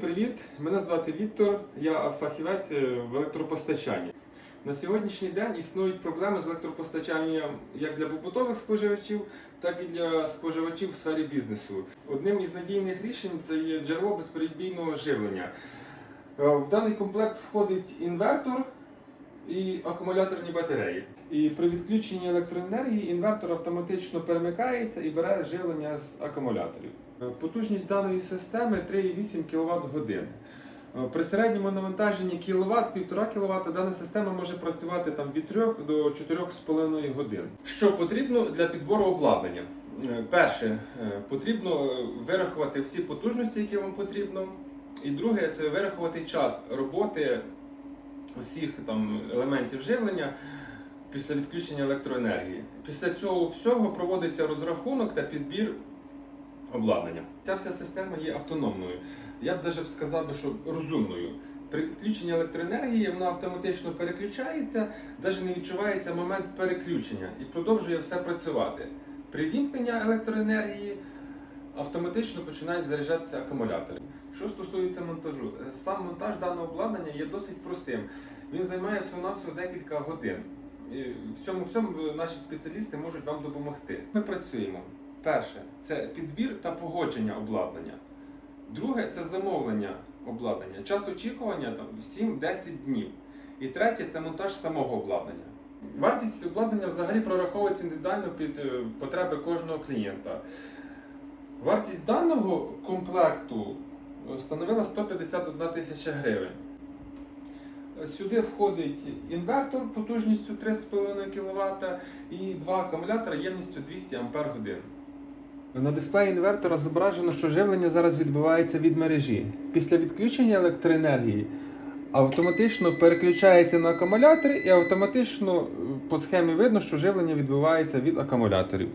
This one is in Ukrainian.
Привіт, мене звати Віктор, я фахівець в електропостачанні. На сьогоднішній день існують проблеми з електропостачанням як для побутових споживачів, так і для споживачів в сфері бізнесу. Одним із надійних рішень це є джерело безперебійного живлення. Е, В даний комплект входить інвертор і акумуляторні батареї. І при відключенні електроенергії інвертор автоматично перемикається і бере живлення з акумуляторів. Потужність даної системи 3,8 кВт годин. При середньому навантаженні кВт, 1,5 кВт дана система може працювати там від 3 до 4,5 годин. Що потрібно для підбору обладнання? Перше, е, потрібно е, вирахувати всі потужності, які вам потрібно. І друге, це вирахувати час роботи усіх там елементів живлення після відключення електроенергії. Після цього всього проводиться розрахунок та підбір обладнання. Ця вся система є автономною. Я б навіть сказав що розумною. При відключенні електроенергії вона автоматично переключається, навіть не відчувається момент переключення і продовжує все працювати. При вімкненні електроенергії автоматично починають заряджатися акумулятори. Що стосується монтажу, е, сам монтаж даного обладнання є досить простим. Він займає всього-навсього декілька годин. І в цьому всьому наші спеціалісти можуть вам допомогти. Ми працюємо. Перше це підбір та погодження обладнання. Друге це замовлення обладнання. Час очікування там 7-10 днів. І третє це монтаж самого обладнання. Вартість обладнання взагалі прораховується індивідуально під е, потреби кожного клієнта. Вартість даного комплекту е, становила 151 тисяча гривень. Сюди входить інвертор потужністю 3,5 кВт і два акумулятори ємністю 200 Ах. На дисплеї інвертора зображено, що живлення зараз відбувається від мережі. Після відключення електроенергії автоматично переключається на акумулятори і автоматично е, по схемі видно, що живлення відбувається від акумуляторів.